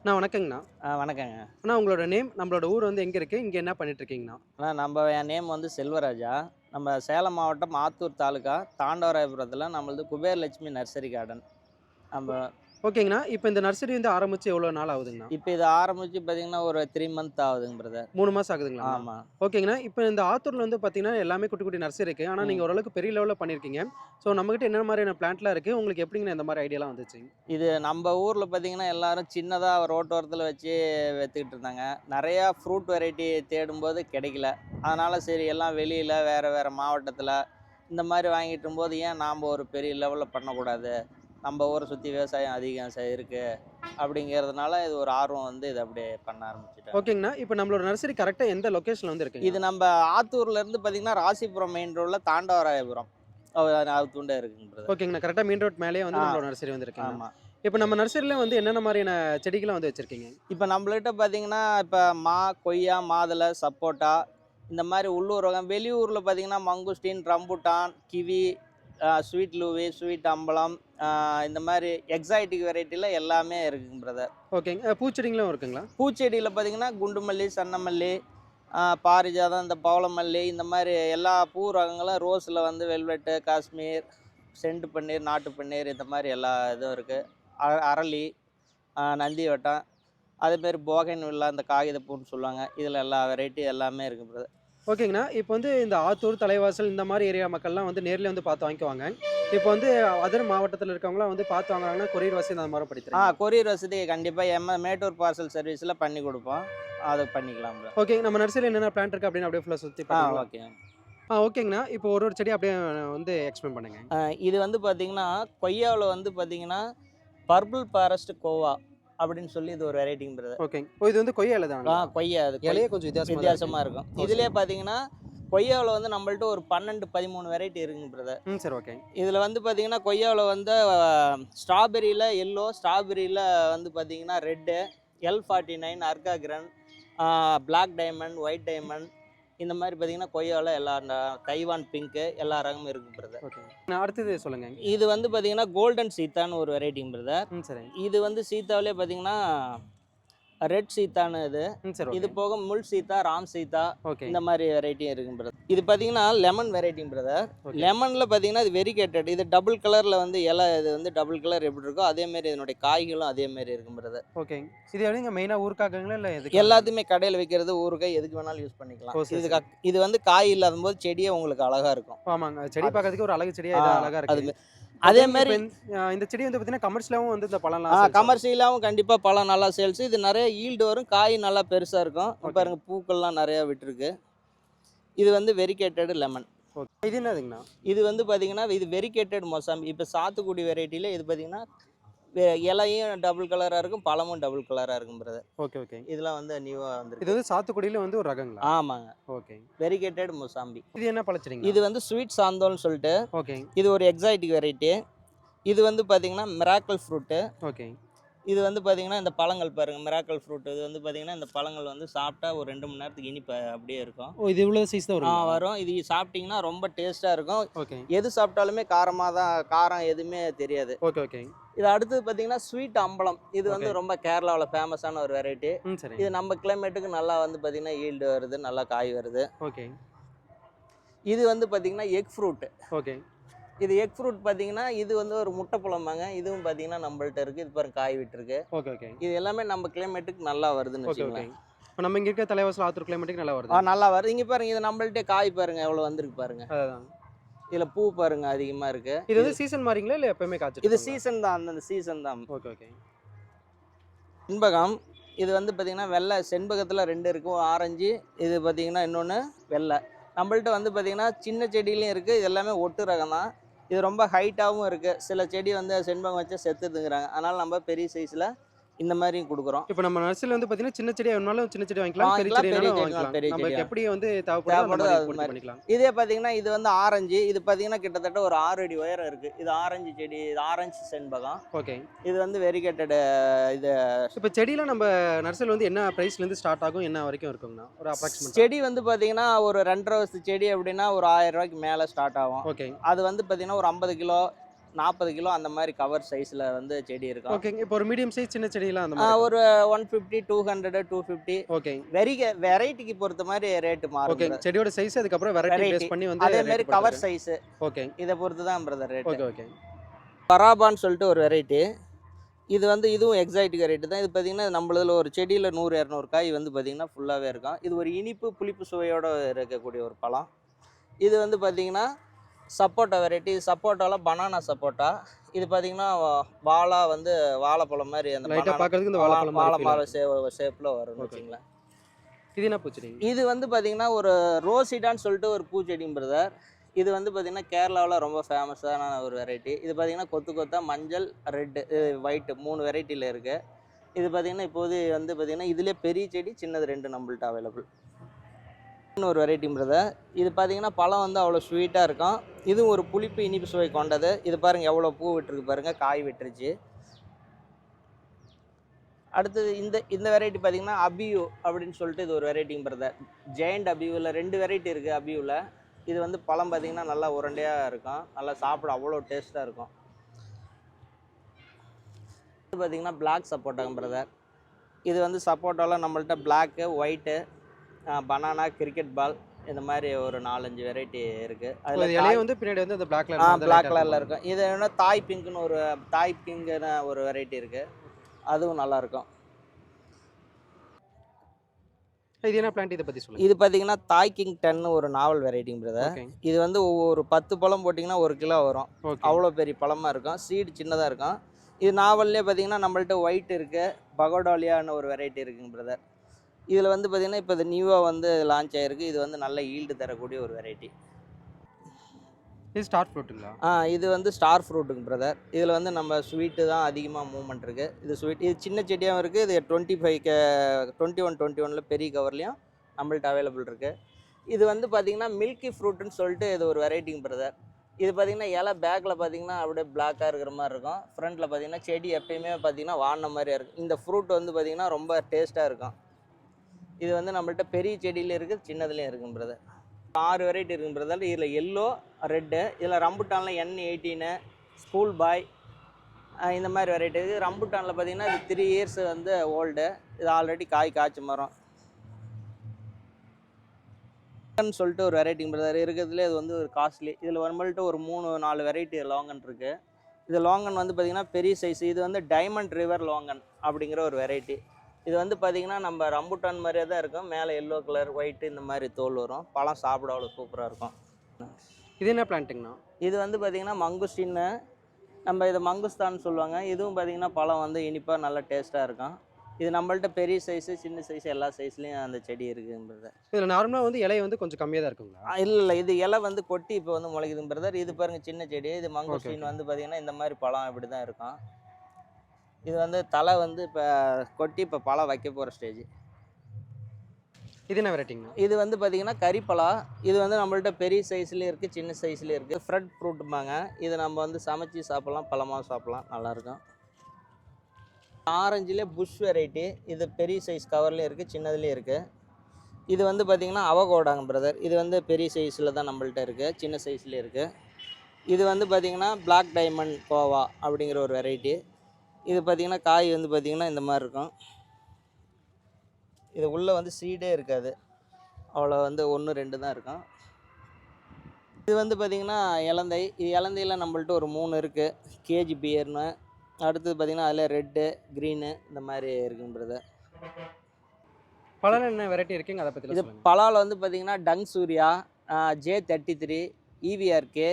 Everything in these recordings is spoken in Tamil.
அண்ணா வணக்கங்கண்ணா. வணக்கங்க. அண்ணா உங்களோட நேம் நம்மளோட ஊர் வந்து எங்கே இருக்குது இங்கே என்ன பண்ணிட்டு இருக்கீங்கண்ணா அண்ணா நம்ம என் நேம் வந்து செல்வராஜா. நம்ம சேலம் மாவட்டம் ஆத்தூர் தாலுக்கா தாண்டவராயபுரத்தில் நம்மளது குபேர் லட்சுமி நர்சரி கார்டன் நம்ம ஓகேங்கண்ணா இப்போ இந்த நர்சரி வந்து ஆரம்பிச்சு எவ்வளோ நாள் ஆகுதுங்கண்ணா? இப்போ இது ஆரம்பித்து பார்த்தீங்கன்னா ஒரு த்ரீ மந்த் ஆகுதுங்க பிரதர் மூணு மாதம் ஆகுதுங்களா? ஆமாம் ஓகேங்கண்ணா இப்போ இந்த ஆத்தூரில் வந்து பார்த்தீங்கன்னா எல்லாமே குட்டி குட்டி நர்சரி இருக்குது ஆனால் நீங்கள் ஓரளவுக்கு பெரிய லெவலில் பண்ணியிருக்கீங்க ஸோ நம்மகிட்ட என்ன மாதிரியான பிளான்ட்லாம் இருக்குது உங்களுக்கு எப்படிங்கண்ணா இந்த மாதிரி ஐடியாலாம் வந்துச்சு? இது நம்ம ஊரில் பார்த்தீங்கன்னா எல்லாரும் சின்னதாக ரோட்டோரத்தில் வச்சு விற்றுக்கிட்டு இருந்தாங்க. நிறையா ஃப்ரூட் வெரைட்டி தேடும்போது கிடைக்கல. அதனால் சரி எல்லாம் வெளியில் வேறு வேறு மாவட்டத்தில் இந்த மாதிரி வாங்கிட்டு போது ஏன் நாம் ஒரு பெரிய லெவலில் பண்ணக்கூடாது? நம்ம ஊரை சுற்றி விவசாயம் அதிகம் ச- இருக்கு. அப்படிங்கிறதுனால இது ஒரு ஆர்வம் வந்து இது அப்படியே பண்ண ஆரம்பிச்சிட்டேன் ஓகேங்கண்ணா. இப்போ நம்மளோட நர்சரி கரெக்டாக எந்த லொக்கேஷனில் வந்து இருக்குங்க? இது நம்ம ஆத்தூர்ல இருந்து பார்த்தீங்கன்னா ராசிபுரம் மெயின் ரோடில் தாண்டவராயபுரம். துண்டை இருக்குங்க ஓகேங்கண்ணா. கரெக்டாக மெயின் ரோட் மேலேயே வந்து ஆ. நம்மளோட நர்சரி வந்து இருக்குங்க இப்போ நம்ம நர்சரியில் வந்து என்னென்ன மாதிரியான செடிகள்லாம் வந்து வச்சுருக்கீங்க? இப்போ நம்மள்கிட்ட பார்த்தீங்கன்னா இப்போ மா கொய்யா மாதுளை சப்போட்டா இந்த மாதிரி உள்ளூர் ரகம் வெளியூரில் பார்த்தீங்கன்னா மங்குஸ்டின் ரம்புட்டான் கிவி ஸ்வீட் லூவி ஸ்வீட் அம்பலம் இந்த மாதிரி எக்ஸாய்டிக் வெரைட்டியில் எல்லாமே இருக்குங்க பிரதர் ஓகேங்க. பூச்செடிங்களும் இருக்குங்களா? பூச்செடியில் பார்த்தீங்கன்னா குண்டுமல்லி சன்னமல்லி ஆஹ் பாரிஜாதம் இந்த பவளமல்லி இந்த மாதிரி எல்லா பூ ரகங்களும் ரோஸில் வந்து வெல்வெட்டு காஷ்மீர் செண்டு பன்னீர் நாட்டு பன்னீர் இந்த மாதிரி எல்லா இதுவும் இருக்குது அரளி நந்தி வட்டம் அதேமாரி போகன் வில்லா இந்த காகித பூன்னு சொல்லுவாங்க. இதில் எல்லா வெரைட்டி எல்லாமே இருக்குது பிரதர் ஓகேங்கண்ணா. இப்போ வந்து இந்த ஆத்தூர் தலைவாசல் இந்த மாதிரி ஏரியா மக்கள்லாம் வந்து நேர்ல வந்து பார்த்து வாங்கிக்குவாங்க. இப்போ வந்து அதர் மாவட்டத்தில் இருக்கவங்களாம் வந்து பார்த்து வாங்குறாங்கன்னா கொரியர் வசதி அந்த மாதிரி ஆ படித்துறாங்க கொரியர் வசதி கண்டிப்பாக எம்ம மேட்டூர் பார்சல் சர்வீஸில் பண்ணி கொடுப்போம். அதை பண்ணிக்கலாம். ஓகே நம்ம நர்சரியில் என்னென்ன பிளான்ட் இருக்கு அப்படின்னு அப்படியே ஃபுல்லாக சுற்றி ஆ ஓகே ஆ ஓகேங்கண்ணா. இப்போ ஒரு ஒரு செடி அப்படியே வந்து எக்ஸ்பிளைன் பண்ணுங்க. இது வந்து பார்த்தீங்கன்னா கொய்யாவில் வந்து பார்த்தீங்கன்னா பர்பிள் ஃபாரஸ்ட் கோவா. அப்படின்னு சொல்லி இது ஒரு வெரைட்டிங் பிரதர் ஓகே இது வந்து கொய்யா இலை ஆ தான் கொய்யா அது. இலையே கொஞ்சம் வித்தியாசமா வித்தியாசமாக இருக்கும். இதுலேயே பார்த்தீங்கன்னா கொய்யாவில் வந்து நம்மள்ட்ட ஒரு பன்னெண்டு பதிமூணு வெரைட்டி இருக்குங்க பிரதர் ம் சரி ஓகே இதில் வந்து பார்த்தீங்கன்னா கொய்யாவில் வந்து ஸ்ட்ராபெரியில் எல்லோ ஸ்ட்ராபெரியில் வந்து பார்த்தீங்கன்னா ரெட்டு எல் ஃபார்ட்டி நைன் அர்காகிரன் பிளாக் டைமண்ட் ஒயிட் டைமண்ட் இந்த மாதிரி பார்த்தீங்கன்னா கொய்யாவில் எல்லா தைவான் பிங்க்கு எல்லா ரகமும் இருக்குது பிரதர் நான் அடுத்தது சொல்லுங்க இது வந்து பார்த்தீங்கன்னா கோல்டன் சீத்தான்னு ஒரு வெரைட்டிங் பிரதர் சரி இது வந்து சீத்தாவிலே பார்த்தீங்கன்னா ரெட் சீத்தான்னு இது. சரி இது போக முள் சீத்தா ராம் சீத்தா இந்த மாதிரி வெரைட்டியும் இருக்குங்க பிரதர் இது பார்த்தீங்கன்னா லெமன் வெரைட்டிங் பிரதர் லெமனில் பார்த்தீங்கன்னா இது வெரிகேட்டட் இது டபுள் கலரில் வந்து இலை இது வந்து டபுள் கலர் எப்படி இருக்கோ அதே மாதிரி இதனுடைய காய்களும் அதே மாதிரி இருக்கும் பிரதர் ஓகே. இது எப்படிங்க மெயினாக ஊருக்காக்குங்களா இல்லை எதுக்கு? எல்லாத்தையுமே கடையில் வைக்கிறது ஊறுகாய் எதுக்கு வேணாலும் யூஸ் பண்ணிக்கலாம். இது இது வந்து காய் இல்லாத போது செடியே உங்களுக்கு அழகா இருக்கும். ஆமாங்க. செடி பார்க்கறதுக்கு ஒரு அழகு செடியா இது ஆ, அழகா அது இருக்கு அதே மாதிரி இந்த- செடி வந்து பார்த்தீங்கன்னா கமர்ஷியலாகவும் வந்து இந்த ஆ பழம்லாம் கமர்ஷியலாகவும் கண்டிப்பாக பழம் நல்லா சேல்ஸ். இது நிறைய ஈல்டு வரும். காய் நல்லா பெருசாக இருக்கும். பாருங்க பூக்கள்லாம் நிறையா விட்டுருக்கு. இது வந்து வெரிகேட்டட் லெமன் இது என்னதுங்கண்ணா? இது வந்து பார்த்தீங்கன்னா இது வெரிகேட்டட் மொசாம்பி. இப்போ சாத்துக்குடி வெரைட்டியில் இது பார்த்தீங்கன்னா இலையும் டபுள் கலராக இருக்கும் பழமும் டபுள் கலராக இருக்கும் பிரதர் ஓகே ஓகே இதெல்லாம் வந்து நியூவாக இது வந்துருக்கு. வந்து சாத்துக்குடியில வந்து ஒரு ரகங்களா? ஆமாங்க. ஓகே வெரிகேட்டட் மொசாம்பி இது என்ன பழச்செடிங்க இது வந்து ஸ்வீட் சாந்தோல்னு சொல்லிட்டு ஓகே இது ஒரு எக்ஸாய்டிக் வெரைட்டி இது வந்து பார்த்தீங்கன்னா மிராக்கல் ஃப்ரூட்டு ஓகே இது வந்து பார்த்தீங்கன்னா இந்த பழங்கள் பாருங்கள் மிராக்கல் ஃப்ரூட் இது வந்து பார்த்தீங்கன்னா இந்த பழங்கள் வந்து சாப்பிட்டா ஒரு ரெண்டு மணி நேரத்துக்கு இனிப்பு அப்படியே இருக்கும். ஓ இது இவ்வளோ சைஸ் தான் வரும் வரும். இது சாப்பிட்டீங்கன்னா ரொம்ப டேஸ்ட்டாக இருக்கும். ஓகே எது சாப்பிட்டாலுமே காரமாக தான் காரம் எதுவுமே தெரியாது. ஓகே ஓகே இது அடுத்தது பார்த்தீங்கன்னா ஸ்வீட் அம்பலம். இது வந்து ரொம்ப கேரளாவில் ஃபேமஸான ஒரு வெரைட்டி இது நம்ம கிளைமேட்டுக்கு நல்லா வந்து பார்த்தீங்கன்னா ஈல்டு வருது நல்லா காய் வருது. ஓகே. இது வந்து பார்த்தீங்கன்னா எக் ஃப்ரூட் ஓகே. இது எக் ஃப்ரூட் பார்த்தீங்கன்னா இது வந்து ஒரு முட்டை பழமாங்க இதுவும் பார்த்தீங்கன்னா நம்மள்ட்ட இருக்குது இது பாருங்க காய் விட்டுருக்கு. Okay okay. இது எல்லாமே நம்ம கிளைமேட்டுக்கு நல்லா வருதுன்னு வச்சுக்கோங்களேன். இப்போ நம்ம இங்கே இருக்க தலைவாசல் ஆத்தூர் கிளைமேட்டுக்கு நல்லா வருது. நல்லா வருது. இங்கே பாருங்க இது நம்மள்ட்ட காய் பாருங்க எவ்வளோ வந்திருக்கு பாருங்க. அதுதான் இதில் பூ பாருங்க அதிகமாக இருக்கு. இது வந்து சீசன் மாறிங்களா இல்லை எப்பவுமே காய்ச்சி இது சீசன் தான் அந்தந்த சீசன் தான். ஓகே ஓகே செண்பகம் இது வந்து பார்த்தீங்கன்னா வெள்ளை செண்பகத்தில் ரெண்டு இருக்கும் ஆரஞ்சு இது பார்த்தீங்கன்னா இன்னொன்று வெள்ளை. நம்மள்ட்ட வந்து பார்த்தீங்கன்னா சின்ன செடியிலையும் இருக்குது இது எல்லாமே ஒட்டு ரகம் தான். இது ரொம்ப ஹைட்டாகவும் இருக்குது சில செடி வந்து செண்பகம் வச்சு செத்துதுங்கிறாங்க அதனால் நம்ம பெரிய சைஸில் இந்த மாதிரியும் கொடுக்குறோம். இப்போ நம்ம நர்சரியில் வந்து பார்த்தீங்கன்னா சின்ன செடியாக வேணுனாலும் சின்ன செடி வாங்கிக்கலாம் பெரிய பெரிய வாங்கிக்கலாம். பெரிய செடியா. எப்படி வந்து தேவைப்படுதோ மாதிரி அது மாதிரி. பண்ணிக்கலாம். இதே பார்த்தீங்கன்னா இது வந்து ஆரஞ்சு இது பார்த்தீங்கன்னா கிட்டத்தட்ட ஒரு ஆறு அடி உயரம் இருக்குது இது ஆரஞ்சு செடி இது ஆரஞ்சு செண்பகம். ஓகே. இது வந்து வெரிகேட்டட் இது இப்போ செடியில் நம்ம நர்சரியில் வந்து என்ன ப்ரைஸ்லேருந்து ஸ்டார்ட் ஆகும்? என்ன வரைக்கும் இருக்குங்கண்ணா? ஒரு அப்ராக்சிமேட் செடி வந்து பார்த்தீங்கன்னா ஒரு ரெண்டரை வருஷத்து செடி அப்படின்னா ஒரு ஆயிரம் ரூபாய்க்கு மேலே ஸ்டார்ட் ஆகும். ஓகே. அது வந்து பார்த்தீங்கன்னா ஒரு ஐம்பது கிலோ நாற்பது கிலோ அந்த மாதிரி கவர் சைஸில் வந்து செடி இருக்கும். ஓகேங்க இப்போ ஒரு மீடியம் சைஸ் சின்ன செடியெல்லாம் அந்த மாதிரி ஒரு one fifty two hundred two fifty okay வெரிக வெரைட்டிக்கு பொறுத்த மாதிரி ரேட்டு மாறும் ஓகே. செடியோட சைஸ் அதுக்கப்புறம் வெரைட்டி. பேஸ் பண்ணி வந்து அதே மாதிரி. கவர் சைஸு ஓகே இதை பொறுத்து தான் பிரதர் ரேட் ஓகே ஓகே பராபான்னு சொல்லிட்டு ஒரு வெரைட்டி இது வந்து இதுவும் எக்ஸைட்டிக் வெரைட்டி தான். இது பார்த்தீங்கன்னா நம்மளதுல ஒரு செடியில் நூறு இரநூறு காய் வந்து பார்த்தீங்கன்னா ஃபுல்லாகவே இருக்கும். இது ஒரு இனிப்பு புளிப்பு சுவையோடு இருக்கக்கூடிய ஒரு பழம். இது வந்து பார்த்தீங்கன்னா சப்போட்டா வெரைட்டி சப்போட்டாவில் பனானா சப்போட்டா. இது பார்த்தீங்கன்னா வாழா வந்து வாழைப்பழம் மாதிரி அந்த பார்க்கிறதுக்கு இந்த வாழைப்பழம் வாழை மாதிரி feel மரம் ஆகுது. சே ஷேப்பில் வரும்னு. வச்சுங்களேன். இது என்ன பூச்செடி? இது வந்து பார்த்தீங்கன்னா ஒரு ரோசிடான்னு சொல்லிட்டு ஒரு பூச்செடி பிரதர் இது வந்து பார்த்தீங்கன்னா கேரளாவில் ரொம்ப ஃபேமஸான ஒரு வெரைட்டி இது பார்த்தீங்கன்னா கொத்து கொத்தா மஞ்சள் ரெட்டு ஒயிட்டு மூணு வெரைட்டியில் இருக்குது இது பார்த்தீங்கன்னா இப்போது வந்து பார்த்தீங்கன்னா இதுலேயே பெரிய செடி சின்னது ரெண்டு நம்மள்ட்ட அவைலபிள் ஒரு வெரைட்டி பிரதர் இது பார்த்தீங்கன்னா பழம் வந்து அவ்வளோ ஸ்வீட்டாக இருக்கும். இதுவும் ஒரு புளிப்பு இனிப்பு சுவை கொண்டது. இது பாருங்கள் எவ்வளோ பூ விட்டுருக்கு பாருங்கள் காய் விட்டுருச்சு. அடுத்தது இந்த இந்த வெரைட்டி பார்த்தீங்கன்னா அபியூ அப்படின்னு சொல்லிட்டு இது ஒரு வெரைட்டிங் பிரதர் ஜெயண்ட் அபியூவில் ரெண்டு வெரைட்டி இருக்குது அபியூவில் இது வந்து பழம் பார்த்தீங்கன்னா நல்லா உருண்டையாக இருக்கும். நல்லா சாப்பிட அவ்வளோ டேஸ்ட்டாக இருக்கும். இது பார்த்தீங்கன்னா பிளாக் சப்போட்டாங்க பிரதர் இது வந்து சப்போட்டாவில் நம்மள்ட்ட black white banana cricket ball இந்த மாதிரி ஒரு நாலஞ்சு வெரைட்டி இருக்குது So, இது இலைய வந்து பின்னாடி வந்து அந்த பிளாக் ஆ பிளாக் கலரில் இருக்கும். இது என்ன தாய் பிங்க்னு ஒரு தாய் பிங்க்னு ஒரு வெரைட்டி இருக்குது அதுவும் நல்லா இருக்கும். இது என்ன பிளான்ட் இதை பத்தி சொல்லுங்க. இது பார்த்தீங்கன்னா தாய் கிங் டென்னு ஒரு நாவல் வெரைட்டிங் பிரதர் இது வந்து ஒவ்வொரு பத்து பழம் போட்டிங்கன்னா ஒரு கிலோ வரும். அவ்வளோ பெரிய பழமாக இருக்கும். சீடு சின்னதாக இருக்கும். இது நாவல்லே பார்த்தீங்கன்னா நம்மள்ட்ட ஒயிட் இருக்குது பகோடாலியான்னு ஒரு வெரைட்டி இருக்குங்க பிரதர் இதில் வந்து பார்த்தீங்கன்னா இப்போ இது நியூவாக வந்து லான்ச் ஆகிருக்கு இது வந்து நல்ல ஈல்டு தரக்கூடிய ஒரு வெரைட்டி இது ஸ்டார்ட் ஃப்ரூட்டுங்களா ஆ இது வந்து ஸ்டார் ஃப்ரூட்டுங்க பிரதர் இதில் வந்து நம்ம ஸ்வீட்டு தான் அதிகமாக மூவ்மெண்ட் இருக்குது இது ஸ்வீட் இது சின்ன செடியாகவும் இருக்குது இது twenty five twenty one twenty ஒனில் பெரிய கவர்லேயும் நம்மள்ட்ட அவைலபிள் இருக்குது இது வந்து பார்த்திங்கன்னா மில்கி ஃப்ரூட்டுன்னு சொல்லிட்டு இது ஒரு வெரைட்டிங்க பிரதர் இது பார்த்திங்கன்னா இலை பேக்கில் பார்த்தீங்கன்னா அப்படியே பிளாக்காக இருக்கிற மாதிரி இருக்கும். ஃப்ரண்ட்டில் பார்த்தீங்கன்னா செடி எப்பயுமே பார்த்தீங்கன்னா வாடின மாதிரியே இருக்கும். இந்த ஃப்ரூட் வந்து பார்த்திங்கன்னா ரொம்ப டேஸ்ட்டாக இருக்கும். இது வந்து நம்மள்கிட்ட பெரிய செடியிலையும் இருக்குது சின்னதுலேயும் இருக்குங்க பிரதர் ஆறு வெரைட்டி இருக்குங்க பிரதர் இதில் எல்லோ ரெட்டு இதில் ரம்புட்டானில் என் எயிட்டீனு ஸ்கூல் பாய் இந்த மாதிரி வெரைட்டி இருக்குது ரம்புட்டானில் பார்த்தீங்கன்னா இது த்ரீ இயர்ஸ் வந்து ஓல்டு இது ஆல்ரெடி காய் காய்ச்சி மரம். சொல்லிட்டு ஒரு வெரைட்டிங்க பிரதர் இருக்கிறதுலே இது வந்து ஒரு காஸ்ட்லி இதில் நம்மள்ட்ட ஒரு மூணு நாலு வெரைட்டி லாங்கன் இருக்குது இது லாங்கன் வந்து பார்த்திங்கன்னா பெரிய சைஸ் இது வந்து டைமண்ட் ரிவர் லாங்கன் அப்படிங்கிற ஒரு வெரைட்டி இது வந்து பார்த்திங்கன்னா நம்ம ரம்புட்டான் மாதிரியே தான் இருக்கும். மேலே எல்லோ கலர் ஒயிட்டு இந்த மாதிரி தோல் வரும். பழம் சாப்பிட அவ்வளோ சூப்பராக இருக்கும். இது என்ன பிளான்ட்டுங்கண்ணா இது வந்து பார்த்திங்கன்னா மங்குஸ்டின்னு நம்ம இதை மங்குஸ்தான் சொல்லுவாங்க. இதுவும் பார்த்திங்கன்னா பழம் வந்து இனிப்பாக நல்ல டேஸ்ட்டாக இருக்கும். இது நம்மள்ட்ட பெரிய சைஸு சின்ன சைஸ் எல்லா சைஸ்லேயும் அந்த செடி இருக்குங்கிறத. இதுல நார்மலா வந்து இலை வந்து கொஞ்சம் கம்மியா தான் இருக்குங்களா? இல்லை இல்லை. இது இலை வந்து கொட்டி இப்போ வந்து முளைக்குதுங்க பிரதர் இது பாருங்க சின்ன செடி. இது மங்குஸ்டின். வந்து பார்த்திங்கன்னா இந்த மாதிரி பழம் இப்படி தான் இருக்கும். இது வந்து தலை வந்து இப்போ கொட்டி இப்போ பழம் வைக்க போகிற ஸ்டேஜ் இது என்ன வெரைட்டிங்கண்ணா இது வந்து பார்த்தீங்கன்னா கறிப்பலா இது வந்து நம்மள்ட்ட பெரிய சைஸ்லேயும் இருக்குது சின்ன சைஸ்லேயும் இருக்குது ஃப்ரெட் ஃப்ரூட்டும்பாங்க இது நம்ம வந்து சமைச்சு சாப்பிட்லாம் பழமாக சாப்பிட்லாம். நல்லாயிருக்கும். ஆரஞ்சிலே புஷ் வெரைட்டி இது பெரிய சைஸ் கவர்லேயும் இருக்குது சின்னதுலேயும் இருக்குது இது வந்து பார்த்திங்கன்னா அவகோடாங்க பிரதர் இது வந்து பெரிய சைஸில் தான் நம்மள்ட்ட இருக்குது சின்ன சைஸ்லேயும் இருக்குது இது வந்து பார்த்திங்கன்னா பிளாக் டைமண்ட் கோவா அப்படிங்கிற ஒரு வெரைட்டி இது பார்த்திங்கன்னா காய் வந்து பார்த்திங்கன்னா இந்த மாதிரி இருக்கும். இது உள்ளே வந்து சீடே இருக்காது. அவ்வளோ வந்து ஒன்று ரெண்டு தான் இருக்கும். இது வந்து பார்த்திங்கன்னா இலந்தை. இது இலந்தையில் நம்மள்ட்ட ஒரு மூணு இருக்குது கேஜி பியர்னு அடுத்தது பார்த்திங்கன்னா அதில் ரெட்டு க்ரீனு இந்த மாதிரி இருக்குங்க பிரதர் பழம் என்ன வெரைட்டி இருக்குங்க? அதை பத்தி இது பலாவில் வந்து பார்த்திங்கன்னா டங் சூர்யா ஜே தேர்ட்டி த்ரீ இவிஆர்கே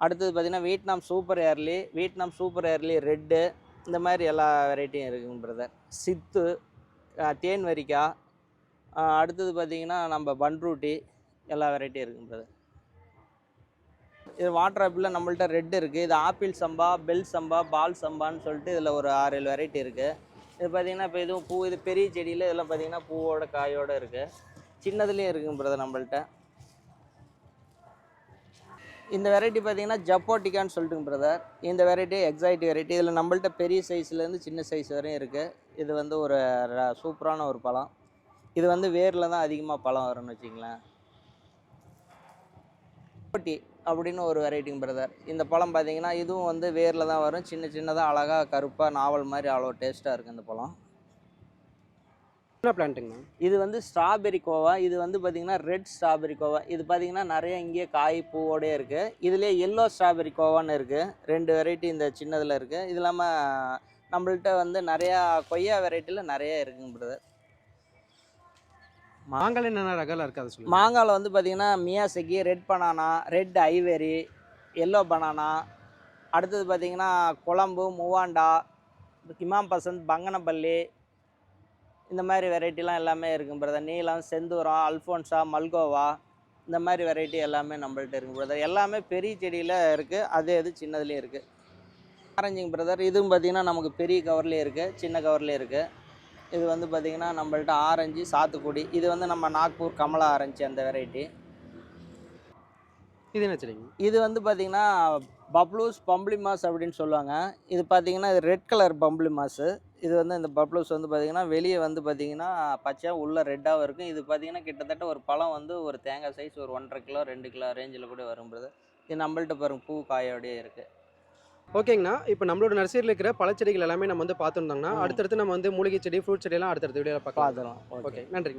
அடுத்தது பார்த்திங்கன்னா Vietnam super early Vietnam super early red இந்த மாதிரி எல்லா வெரைட்டியும் இருக்குங்க பிரதர் சித்து தேன் வரிக்காய் அடுத்தது பார்த்திங்கன்னா நம்ம பன்ரூட்டி எல்லா வெரைட்டியும் இருக்குங்க பிரதர் இது வாட்டர் ஆப்பிளில் நம்மள்ட்ட ரெட் இருக்குது இது ஆப்பிள் சம்பா பெல் சம்பா பால் சம்பான்னு சொல்லிட்டு இதில் ஒரு ஆறு ஏழு வெரைட்டி இருக்குது இது பார்த்திங்கன்னா இப்போ இதுவும் பூ இது பெரிய செடியில் இதெல்லாம் பார்த்திங்கன்னா பூவோட காயோடு இருக்குது சின்னதுலேயும் இருக்குங்க பிரதர் நம்மள்ட்ட. இந்த வெரைட்டி பார்த்தீங்கன்னா ஜப்போட்டிக்கான்னு சொல்லிட்டுங்க பிரதர் இந்த வெரைட்டி எக்ஸைட்டி வெரைட்டி இதில் நம்மள்ட்ட பெரிய சைஸ்லேருந்து சின்ன சைஸ் வரையும் இருக்குது இது வந்து ஒரு சூப்பரான ஒரு பழம். இது வந்து வேரில் தான் அதிகமாக பழம் வரும்னு வச்சிங்களேன் ஜப்போட்டி அப்படின்னு ஒரு வெரைட்டிங்க பிரதர் இந்த பழம் பார்த்தீங்கன்னா இதுவும் வந்து வேரில் தான் வரும். சின்ன சின்னதாக அழகாக கருப்பாக நாவல் மாதிரி அவ்வளோ டேஸ்ட்டாக இருக்குது இந்த பழம். என்ன இது வந்து ஸ்ட்ராபெரி கோவா இது வந்து பார்த்தீங்கன்னா ரெட் ஸ்ட்ராபெரி கோவா. இது பார்த்தீங்கன்னா நிறைய இங்கேயே காய் பூவோடய இருக்குது இதுலேயே எல்லோ ஸ்ட்ராபெரி கோவான்னு இருக்குது ரெண்டு வெரைட்டி இந்த சின்னதில் இருக்குது இது இல்லாமல் நம்மள்ட்ட வந்து நிறையா கொய்யா வெரைட்டியில் நிறைய இருக்குங்க பிரதர் மாங்காய் என்னென்ன ரகம்லாம் இருக்குது சொல்லுங்கள் மாங்காயில் வந்து பார்த்தீங்கன்னா Miyazaki red banana red ivory yellow banana அடுத்தது பார்த்தீங்கன்னா குழம்பு மூவாண்டா இமாம் பசந்த் பங்கனப்பள்ளி இந்த மாதிரி வெரைட்டிலாம் எல்லாமே இருக்கும் பிரதர் நீலம் செந்தூரம் அல்ஃபோன்ஸா மல்கோவா இந்த மாதிரி வெரைட்டி எல்லாமே நம்மள்ட்ட இருக்கு பிரதர் எல்லாமே பெரிய செடியில் இருக்குது அதே இது சின்னதுலேயும் இருக்குது ஆரஞ்சுங்க பிரதர் இதுவும் பார்த்தீங்கன்னா நமக்கு பெரிய கவர்லேயும் இருக்குது சின்ன கவர்லேயும் இருக்குது இது வந்து பார்த்திங்கன்னா நம்மள்ட்ட ஆரஞ்சு சாத்துக்குடி. இது வந்து நம்ம நாக்பூர் கமலா ஆரஞ்சு அந்த வெரைட்டி. இது என்ன செடிங்க? இது வந்து பார்த்திங்கன்னா பப்ளூஸ் பம்பளி மாஸ் அப்படின்னு சொல்லுவாங்க. இது பார்த்திங்கன்னா இது ரெட் கலர் பம்பளி மாஸு. இது வந்து இந்த பப்ளூஸ் வந்து பார்த்திங்கன்னா வெளியே வந்து பார்த்திங்கன்னா பச்சை உள்ளே ரெட்டாகவும் இருக்கும். இது பார்த்திங்கன்னா கிட்டத்தட்ட ஒரு பழம் வந்து ஒரு தேங்காய் சைஸ் ஒரு ஒன்றரை கிலோ ரெண்டு கிலோ ரேஞ்சில் கூட வரும்போது இது நம்மள்ட்ட பாருங்க பூ காயோடயே இருக்குது ஓகேங்கண்ணா. இப்போ நம்மளோட நர்சரியில் இருக்கிற பழச்செடிகள் எல்லாமே நம்ம வந்து பார்த்துருந்தோங்கண்ணா. அடுத்தடுத்து நம்ம வந்து மூலிகை செடி ஃப்ரூட் செடியெல்லாம் அடுத்தடுத்த வீடியோவில் பார்க்கலாம் ஓகே. நன்றிங்க